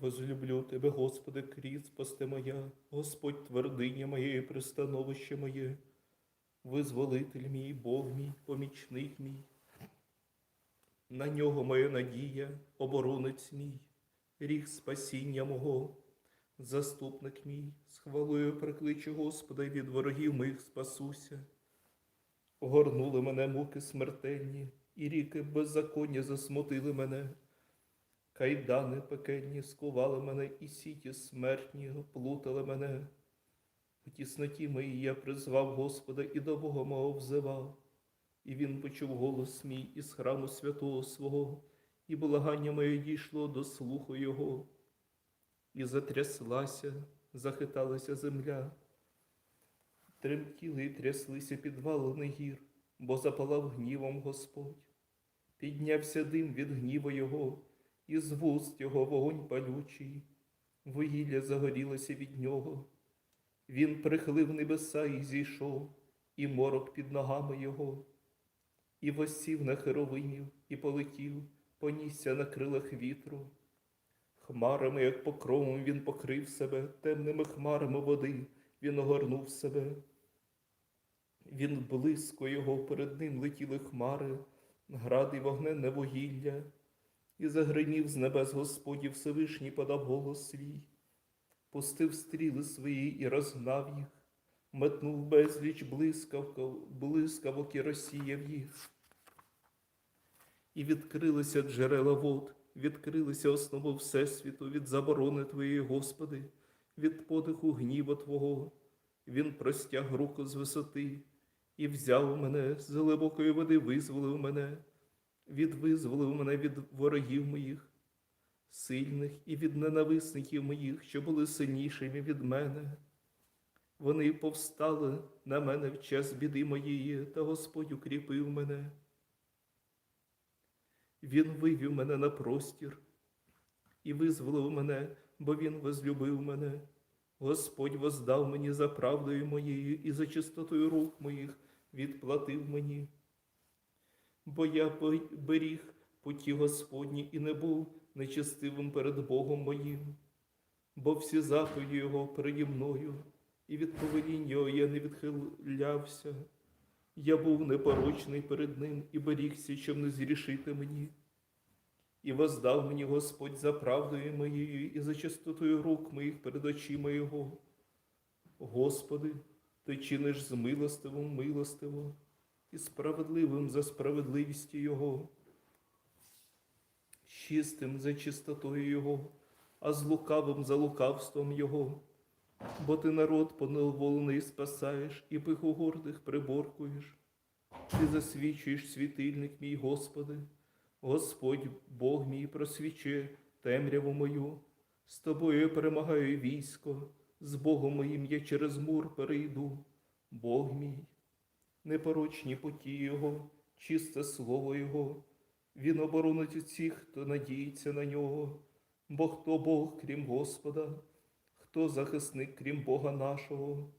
Возлюблю Тебе, Господи, крізь спасти моя, Господь твердиня моє, і пристановище моє, визволитель мій, Бог мій, помічник мій. На нього моя надія, оборонець мій, ріг спасіння мого, заступник мій, з прикличу Господа, і від ворогів моїх спасуся. Огорнули мене муки смертельні, і ріки беззаконня засмутили мене. Кайдани пекельні скували мене, і сіті смертні плутали мене. У тісноті моїй я призвав Господа і до Бога мого взивав, і він почув голос мій із храму святого свого, і благання моє дійшло до слуху Його, і затряслася, захиталася земля, тремтіли і тряслися підвалини гір, бо запалав гнівом Господь. Піднявся дим від гніву Його, і з вуст його вогонь палючий, вугілля загорілося від нього. Він прихилив небеса і зійшов, і морок під ногами його, і восів на херовимів, і полетів, понісся на крилах вітру. Хмарами, як покровом, він покрив себе, темними хмарами води він огорнув себе. Він близько його перед ним летіли хмари, гради вогненне вугілля. І загримів з небес Господів Всевишній подав голос свій, пустив стріли свої і розгнав їх, метнув безліч блискавок і розсіяв їх. І відкрилися джерела вод, відкрилися основи Всесвіту від заборони Твоєї, Господи, від подиху гніва Твого. Він простяг руку з висоти і взяв мене з глибокої води, визволив мене від визволив мене від ворогів моїх, сильних і від ненависників моїх, що були сильнішими від мене. Вони повстали на мене в час біди моєї, та Господь укріпив мене. Він вивів мене на простір і визволив мене, бо Він возлюбив мене. Господь воздав мені за правдою моєю і за чистотою рук моїх відплатив мені бо я беріг путі Господні і не був нечестивим перед Богом моїм, бо всі заповіді Його переді мною, і від повелінь Його я не відхилявся. Я був непорочний перед Ним і берігся, щоб не зрішити мені. І воздав мені Господь за правдою моєю і за чистотою рук моїх перед очима Його. Господи, Ти чиниш з милостивом милостиво і справедливим за справедливістю Його, чистим за чистотою Його, а з лукавим за лукавством Його. Бо ти народ поневолений спасаєш і пиху гордих приборкуєш. Ти засвічуєш світильник мій, Господи, Господь Бог мій просвічує темряву мою, з тобою я перемагаю військо, з Богом моїм я через мур перейду, Бог мій непорочні путі Його, чисте слово Його, Він оборонить усіх, хто надіється на нього, бо хто Бог, крім Господа, хто захисник, крім Бога нашого.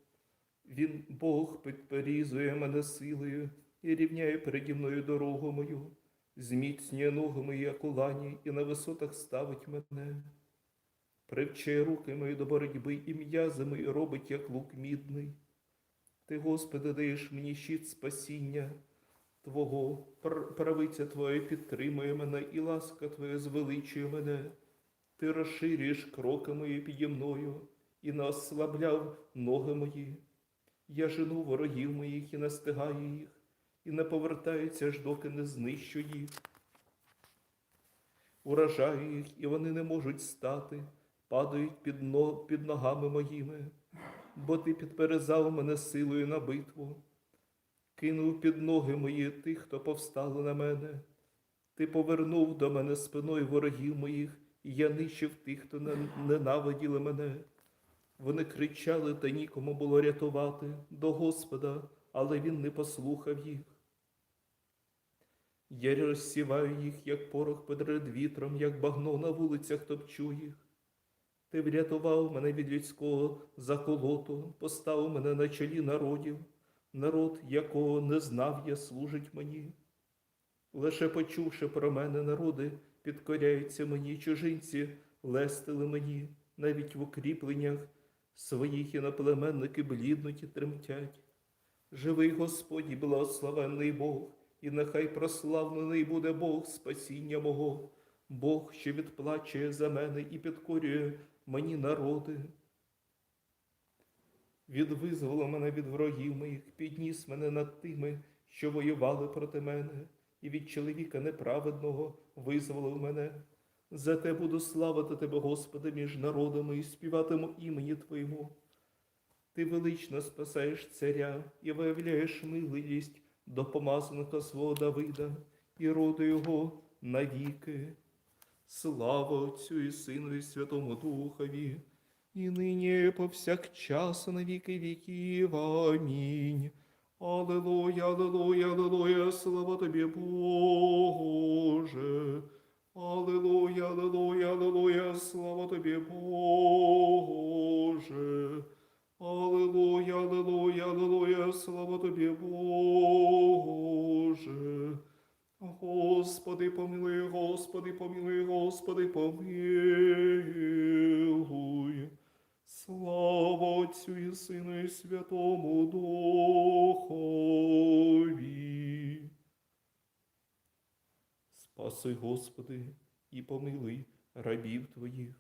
Він Бог підперізує мене силою і рівняє переді мною дорогу мою, зміцнює ноги мої, як у лані, і на висотах ставить мене. Привчає руки мої до боротьби і м'язи мої робить, як лук мідний. Ти, Господи, даєш мені щит спасіння Твого, правиця Твоя підтримує мене, і ласка Твоя звеличує мене. Ти розширюєш кроки мої піді мною і не ослабляв ноги мої. Я жену ворогів моїх і настигаю їх, і не повертаються аж доки не знищу їх. Уражаю їх, і вони не можуть стати, падають під, ног, під ногами моїми бо ти підперезав мене силою на битву, кинув під ноги мої тих, хто повстали на мене. Ти повернув до мене спиною ворогів моїх, і я нищив тих, хто ненавиділи мене. Вони кричали, та нікому було рятувати до Господа, але Він не послухав їх. Я розсіваю їх, як порох перед вітром, як багно на вулицях топчу їх. Ти врятував мене від людського заколоту, поставив мене на чолі народів, народ, якого не знав я, служить мені. Лише почувши про мене народи, підкоряються мені чужинці, лестили мені, навіть в укріпленнях своїх іноплеменники бліднуть і тремтять. Живий Господь і благословенний Бог, і нехай прославлений буде Бог спасіння мого, Бог, що відплачує за мене і підкорює мені народи. Відвизволив мене від ворогів моїх, підніс мене над тими, що воювали проти мене, і від чоловіка неправедного визволив мене. Зате буду славити Тебе, Господи, між народами і співатиму імені Твоєму. Ти велично спасаєш царя і виявляєш милість до помазаника свого Давида і роду його навіки. Слава Отцю і Сину і Святому Духові, і нині і повсякчас і на віки віків. Амінь. Аллилуйя, аллилуйя, аллилуйя, слава тобі, Боже. Аллилуйя, аллилуйя, аллилуйя, слава тобі, Боже. Аллилуйя, аллилуйя, аллилуйя, слава тобі, Боже. Господи, помилуй, Господи, помилуй, Господи, помилуй. Слава Отцю і Сину і Святому Духові. Спаси, Господи, і помилуй рабів Твоїх.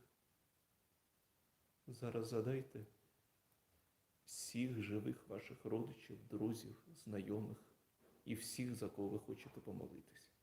Зараз задайте всіх живих ваших родичів, друзів, знайомих і всіх, за кого ви хочете помолитися.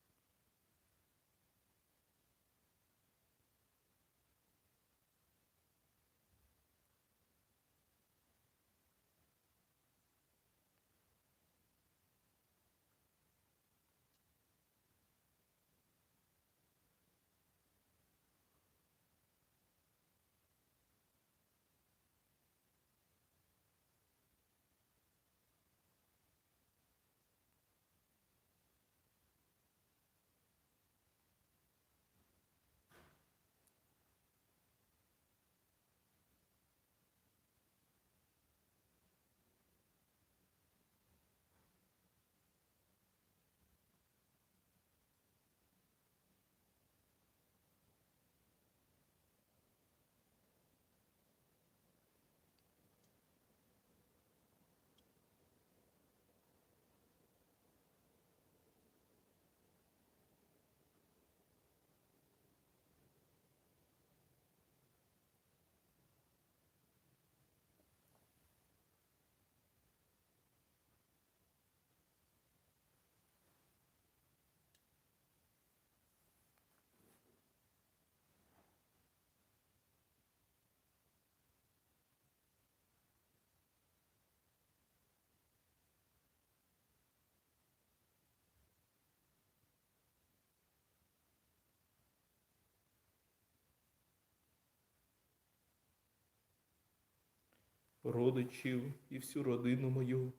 Родичів і всю родину мою,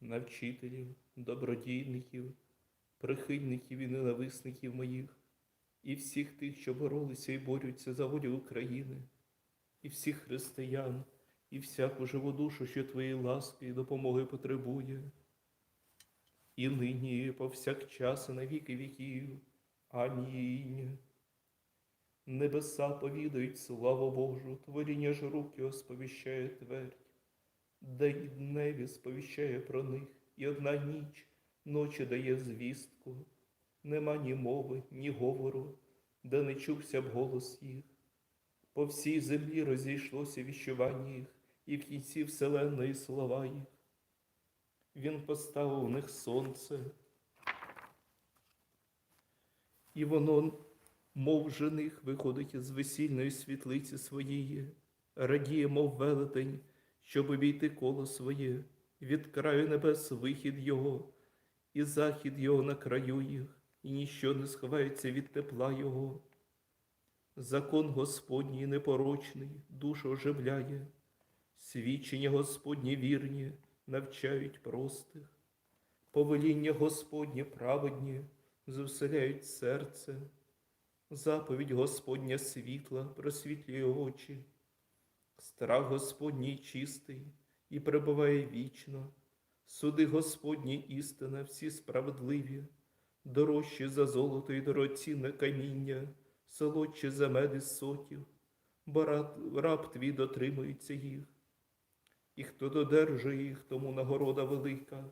навчителів, добродійників, прихильників і ненависників моїх, і всіх тих, що боролися і борються за волю України, і всіх християн, і всяку живу душу, що твоєї ласки і допомоги потребує. І нині, і повсякчас, і на віки віків. Амінь. Небеса повідають славу Божу, творіння ж рук його сповіщає твердь. Дневі сповіщає про них, і одна ніч ночі дає звістку. Нема ні мови, ні говору, де не чувся б голос їх. По всій землі розійшлося віщування їх, і в кінці вселенної слова їх. Він поставив у них сонце, і воно мов жених виходить із весільної світлиці своєї, радіє, мов велетень, щоб обійти коло своє, від краю небес вихід його, і захід його на краю їх, і ніщо не сховається від тепла його. Закон Господній непорочний душу оживляє, свідчення Господні вірні навчають простих, повеління Господнє праведні звеселяють серце. Заповідь Господня світла просвітлює очі, страх Господній чистий і перебуває вічно, суди Господні істина, всі справедливі, дорожчі за золото і дорогоцінне каміння, солодші за мед із сотів, бо раб твій дотримується їх. І хто додержує їх, тому нагорода велика,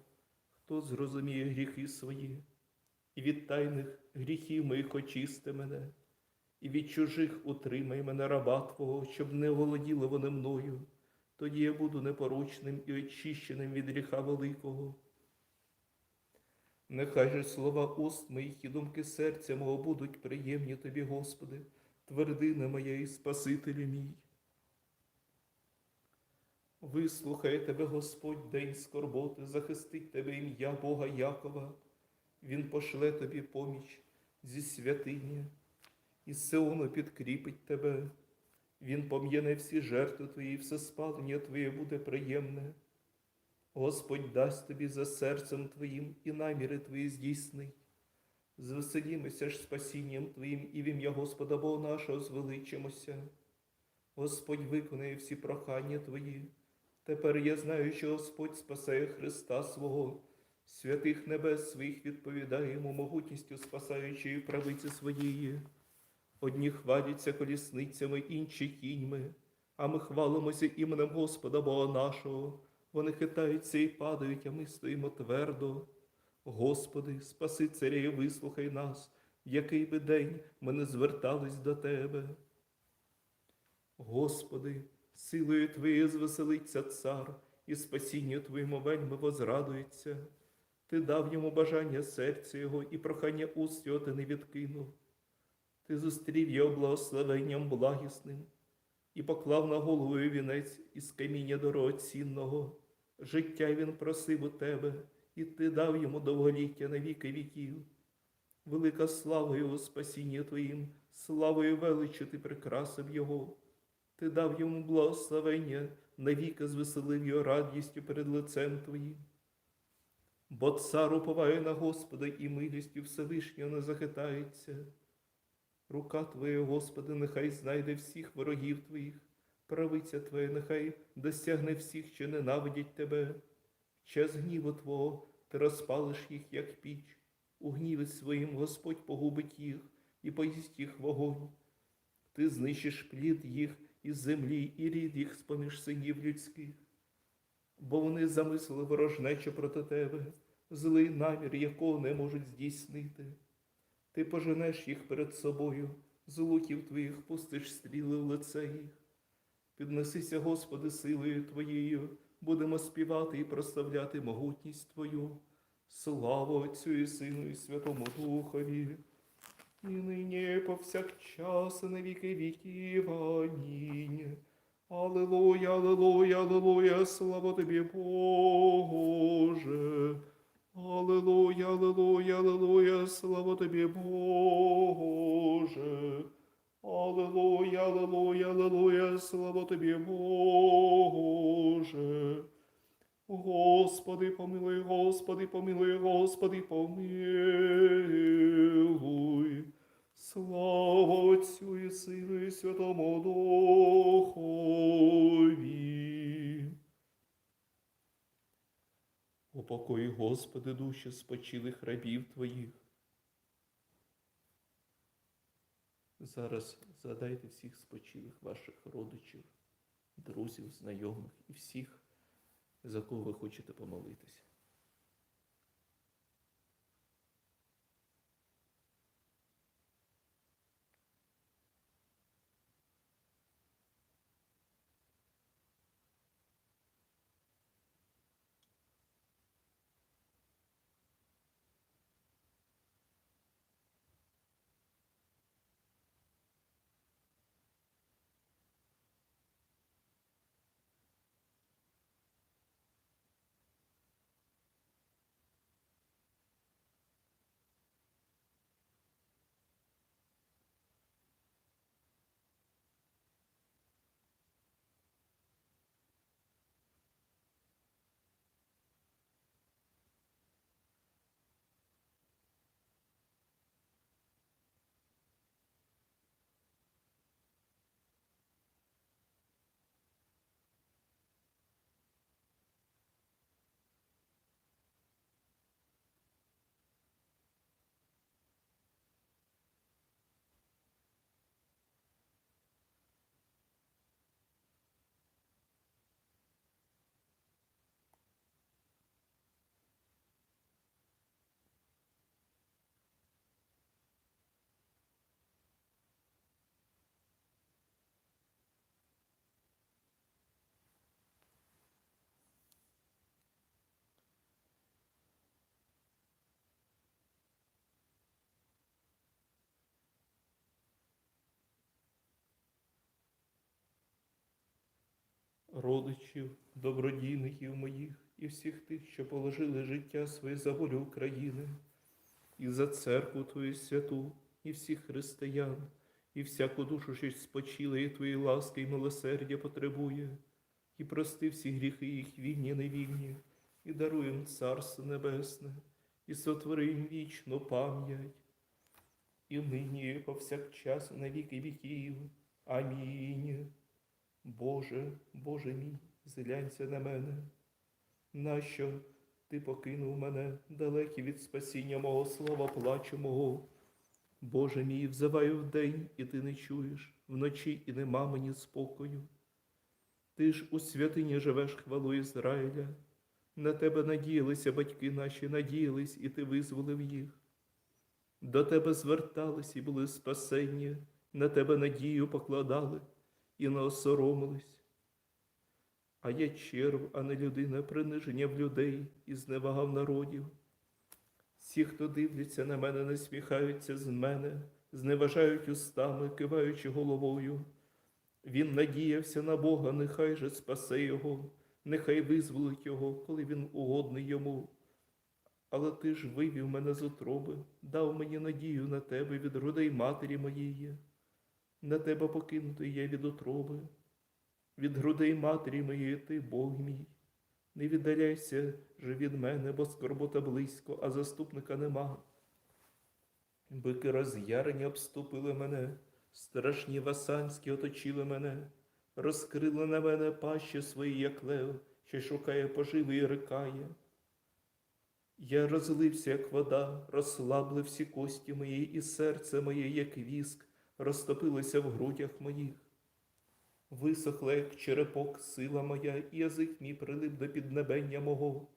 хто зрозуміє гріхи свої, і від тайних гріхів моїх очисти мене, і від чужих утримай мене раба Твого, щоб не володіли вони мною. Тоді я буду непорочним і очищеним від гріха великого. Нехай же слова уст моїх і думки серця мого будуть приємні тобі, Господи, твердина моя і Спасителю мій. Вислухай тебе, Господь, день скорботи, захистить тебе ім'я Бога Якова. Він пошле тобі поміч зі святині, і Сеону підкріпить тебе. Він пом'яне всі жертви твої, все спалення твоє буде приємне. Господь дасть тобі за серцем твоїм і наміри твої здійснить. Звеселімося ж спасінням Твоїм і в ім'я Господа Бога нашого звеличимося. Господь виконає всі прохання Твої. Тепер я знаю, що Господь спасає Христа свого, святих небес своїх відповідає йому могутністю спасаючої правиці своєї. Одні хваляться колісницями, інші кіньми, а ми хвалимося іменем Господа Бога нашого. Вони хитаються і падають, а ми стоїмо твердо. Господи, спаси царя і вислухай нас, в який би день ми не звертались до Тебе. Господи, силою Твоєю звеселиться цар, і спасінню Твоєму вельми возрадується. Ти дав йому бажання серця його і прохання уст його ти не відкинув. Ти зустрів його благословенням благісним і поклав на голову вінець із каміння дорогоцінного. Життя він просив у тебе, і ти дав йому довголіття на віки віків. Велика слава його спасіння Твоїм, славою величу ти прикрасив його. Ти дав йому благословення, навіки звеселив його радістю перед лицем Твоїм. Бо цар уповає на Господа і милістю Всевишнього не захитається. Рука Твоя, Господи, нехай знайде всіх ворогів Твоїх, правиця Твоя, нехай досягне всіх, що ненавидять Тебе. В час гніву Твого ти розпалиш їх, як піч. У гніві своїм Господь погубить їх і поїсть їх вогонь. Ти знищиш плід їх із землі і рід їх з-поміж синів людських. Бо вони замислили ворожнече проти тебе, злий намір, якого не можуть здійснити. Ти поженеш їх перед собою, з луків твоїх пустиш стріли в лице їх. Піднесися, Господи, силою Твоєю, будемо співати і прославляти могутність Твою. Слава Отцю і Сину, і Святому Духові, і нині повсякчас, і на віки віків. Амінь. Аллилуйя, аллилуйя, аллилуйя, слава тобі, Боже. Аллилуйя, аллилуйя, аллилуйя, слава тобі, Боже. Аллилуйя, аллилуйя, аллилуйя, слава тобі, Боже. Господи, помилуй, Господи, помилуй, Господи, помилуй. Слава Отцю і Сину і Святому Духові. Упокой, Господи, душі спочилих рабів Твоїх. Зараз задайте всіх спочилих ваших родичів, друзів, знайомих і всіх, за кого ви хочете помолитися. Родичів, добродійників моїх і всіх тих, що положили життя своє за волю України, і за церкву Твою святу, і всіх християн, і всяку душу, що спочила, і Твої ласки і милосердя потребує, і прости всі гріхи їх вільні, невільні, і даруй їм Царство Небесне, і сотвори їм вічну пам'ять, і нині, і повсякчас, і на віки віків. Амінь. Боже, Боже мій, зглянься на мене. Нащо ти покинув мене далекий від спасіння мого слава плачу мого? Боже мій, взиваю вдень, і ти не чуєш, вночі і нема мені спокою. Ти ж у святині живеш хвалу Ізраїля. На тебе надіялися батьки наші, надіялись, і ти визволив їх. До тебе звертались і були спасені, на тебе надію покладали і не осоромились. А я черв, а не людина, приниження в людей і зневагав народів. Всі, хто дивляться на мене, насміхаються з мене, зневажають устами, киваючи головою. Він надіявся на Бога, нехай же спасе його, нехай визволить його, коли він угодний йому. Але ти ж вивів мене з утроби, дав мені надію на тебе від грудей матері моєї. На тебе покинутий я від утроби, від грудей матері моєї ти, Бог мій. Не віддаляйся же від мене, бо скорбота близько, а заступника нема. Бики роз'ярені обступили мене, страшні васанські оточили мене, розкрили на мене пащі свої, як лев, що шукає поживи і рикає. Я розлився, як вода, розслабли всі кості мої, і серце моє, як віск, розтопилося в грудях моїх. Висохла, як черепок, сила моя, і язик мій прилип до піднебення мого.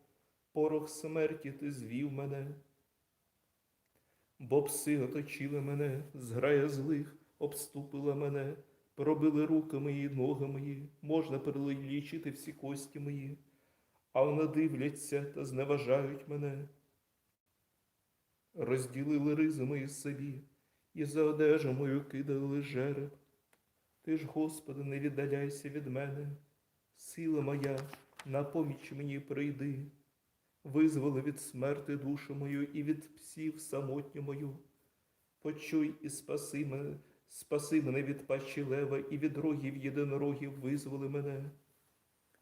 Порох смерті ти звів мене. Бо пси оточили мене, зграя злих, обступила мене, пробили руки мої, ноги мої, можна перелічити всі кості мої, а вони дивляться та зневажають мене. Розділили ризи мої собі, і за одежу мою кидали жереб. Ти ж, Господи, не віддаляйся від мене, сила моя, на поміч мені прийди, визволи від смерти душу мою і від псів самотню мою. Почуй і спаси мене, спаси мене від пащі лева і від рогів єдинорогів визволи мене.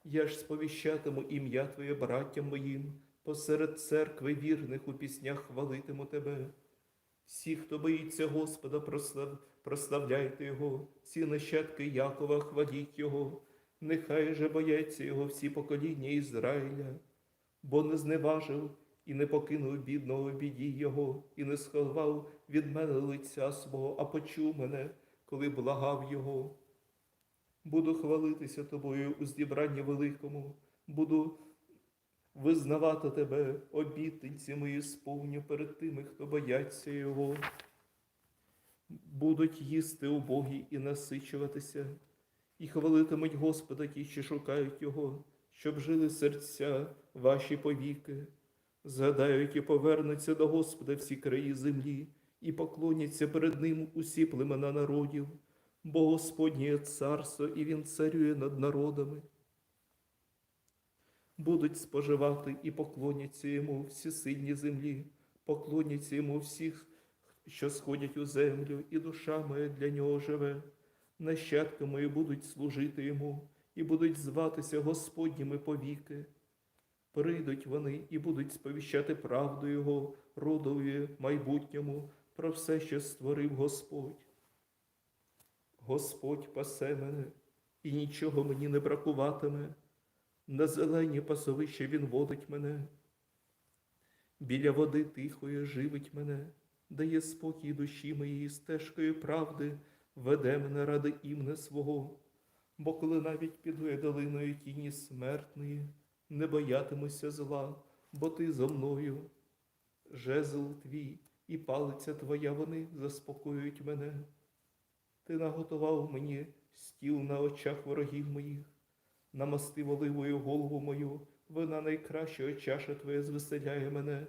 Я ж сповіщатиму ім'я Твоє браттям моїм, посеред церкви вірних у піснях хвалитиму Тебе. Всі, хто боїться Господа, прослав... прославляйте Його, всі нащадки Якова, хваліть Його, нехай же бояться Його всі покоління Ізраїля, бо не зневажив і не покинув бідного біді Його, і не сховав від мене лиця свого, а почув мене, коли благав Його. Буду хвалитися тобою у зібранні великому, буду визнавати тебе, обітниці мої сповню перед тими, хто бояться Його. Будуть їсти убогі і насичуватися, і хвалитимуть Господа ті, що шукають Його, щоб жили серця ваші повіки. Згадають і повернуться до Господа всі краї землі, і поклоняться перед Ним усі племена народів, бо Господнє царство, і Він царює над народами будуть споживати і поклоняться йому всі сильні землі, поклоняться йому всіх, що сходять у землю, і душа моя для нього живе. Нащадки мої будуть служити йому і будуть зватися Господніми повіки. Прийдуть вони і будуть сповіщати правду Його родові майбутньому про все, що створив Господь. Господь пасе мене, і нічого мені не бракуватиме. На зелені пасовище він водить мене, біля води тихої живить мене, дає спокій душі моїй стежкою правди, веде мене ради імне свого, бо коли навіть піду я долиною тіні смертної, не боятимуся зла, бо ти зо мною. Жезл твій і палиця твоя вони заспокоюють мене. Ти наготував мені стіл на очах ворогів моїх намастив оливою голову мою, вина найкращого чаша Твоя звеселяє мене.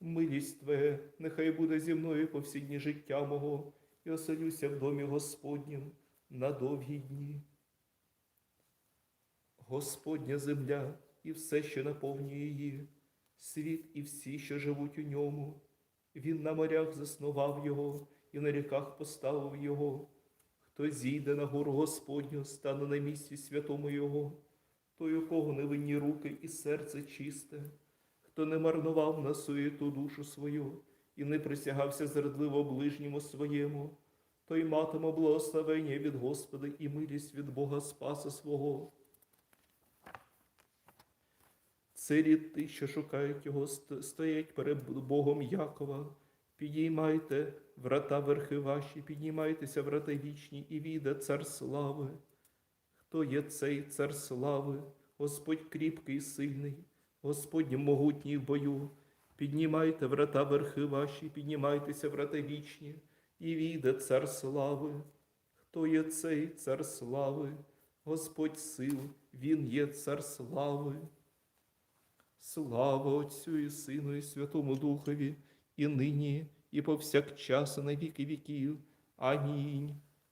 Милість Твоя, нехай буде зі мною по всі дні життя мого, і оселюся в домі Господнім на довгі дні. Господня земля і все, що наповнює її, світ і всі, що живуть у ньому. Він на морях заснував його і на ріках поставив його. Хто зійде на гору Господню, стане на місці святому Його, той, у кого невинні руки і серце чисте, хто не марнував на суєту душу свою і не присягався зрадливо ближньому своєму, той матиме благословення від Господа і милість від Бога Спаса свого. Це рід що шукають його, стоять перед Богом Якова. Підіймайте врата верхи ваші, піднімайтеся врата вічні, і війде цар слави. Хто є цей цар слави? Господь кріпкий і сильний, Господь могутній в бою. Піднімайте врата верхи ваші, піднімайтеся врата вічні, і війде цар слави. Хто є цей цар слави? Господь сил, Він є цар слави. Слава Отцю і Сину, і Святому Духові, і нині, і повсякчас, і на віки віків. Амінь.